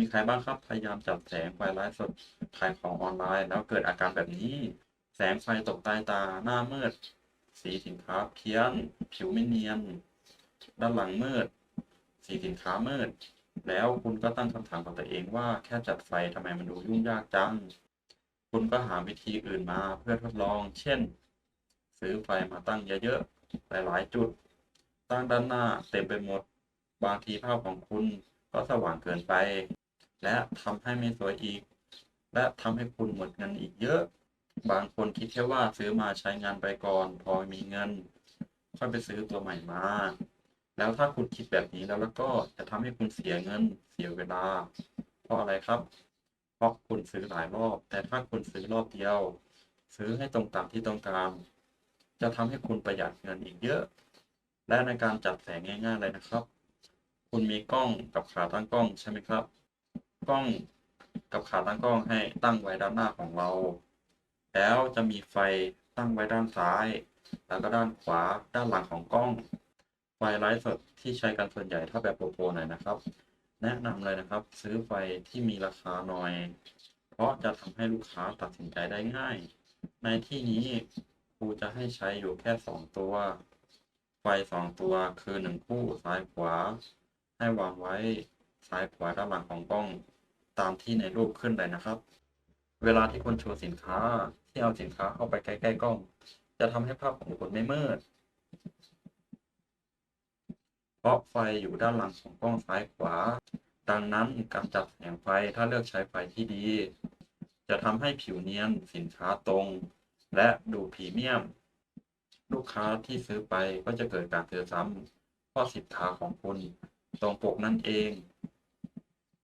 มีใครบ้างครับ พยายามจับแสงไฟไลฟ์สดขายของออนไลน์ แล้วเกิดอาการแบบนี้ แสงไฟตกใต้ตาหน้ามืด สีสินค้าเพี้ยน ผิวไม่เนียน ด้านหลังมืด สีสินค้ามืด แล้วคุณก็ตั้งคำถามกับตัวเองว่าแค่จัดไฟทำไมมันดูยุ่งยากจัง คุณก็หาวิธีอื่นมาเพื่อทดลอง เช่น ซื้อไฟมาตั้งเยอะๆ หลายๆ จุด ตั้งด้านหน้าเต็มไปหมด บางทีภาพของคุณก็สว่างเกินไป และทำให้ไม่สวยอีก และทำให้คุณหมดเงินอีกเยอะ บางคนคิดแค่ว่าซื้อมาใช้งานไปก่อน พอมีเงิน ค่อยไปซื้อตัวใหม่มา แล้วถ้าคุณคิดแบบนี้แล้วแล้วก็จะทำให้คุณเสียเงินเสียเวลา เพราะอะไรครับ เพราะคุณซื้อหลายรอบ แต่ถ้าคุณซื้อรอบเดียว ซื้อให้ตรงตามที่ต้องการ จะทำให้คุณประหยัดเงินอีกเยอะ และในการจัดแสงง่าย ๆ เลยนะครับ คุณมีกล้องกับขาตั้งกล้องใช่ไหมครับ กล้องกับขาตั้งกล้องให้ตั้งไว้ด้านหน้าของเรา แล้วจะมีไฟตั้งไว้ด้านซ้าย แล้วก็ด้านขวาด้านหลังของกล้อง ไฟไลฟ์สดที่ใช้กันส่วนใหญ่ถ้าแบบโปรๆหน่อยนะครับ แนะนำเลยนะครับ ซื้อไฟที่มีราคาหน่อย เพราะจะทำให้ลูกค้าตัดสินใจได้ง่าย ในที่นี้ครูจะให้ใช้อยู่แค่สองตัว ไฟสองตัวคือหนึ่งคู่ซ้ายขวา ให้วางไว้ซ้ายขวาด้านหลังของกล้อง ตามที่ในรูปขึ้นเลยนะครับ เวลาที่คุณโชว์สินค้าที่เอาสินค้าเข้าไปใกล้ๆกล้อง จะทำให้ภาพของคุณไม่มืด เพราะไฟอยู่ด้านหลังของกล้องซ้ายขวา ดังนั้นการจัดแสงไฟถ้าเลือกใช้ไฟที่ดี จะทำให้ผิวเนียนสินค้าตรง และดูพรีเมียม ลูกค้าที่ซื้อไปก็จะเกิดการซื้อซ้ำเพราะสินค้าของคุณตรงปกนั่นเอง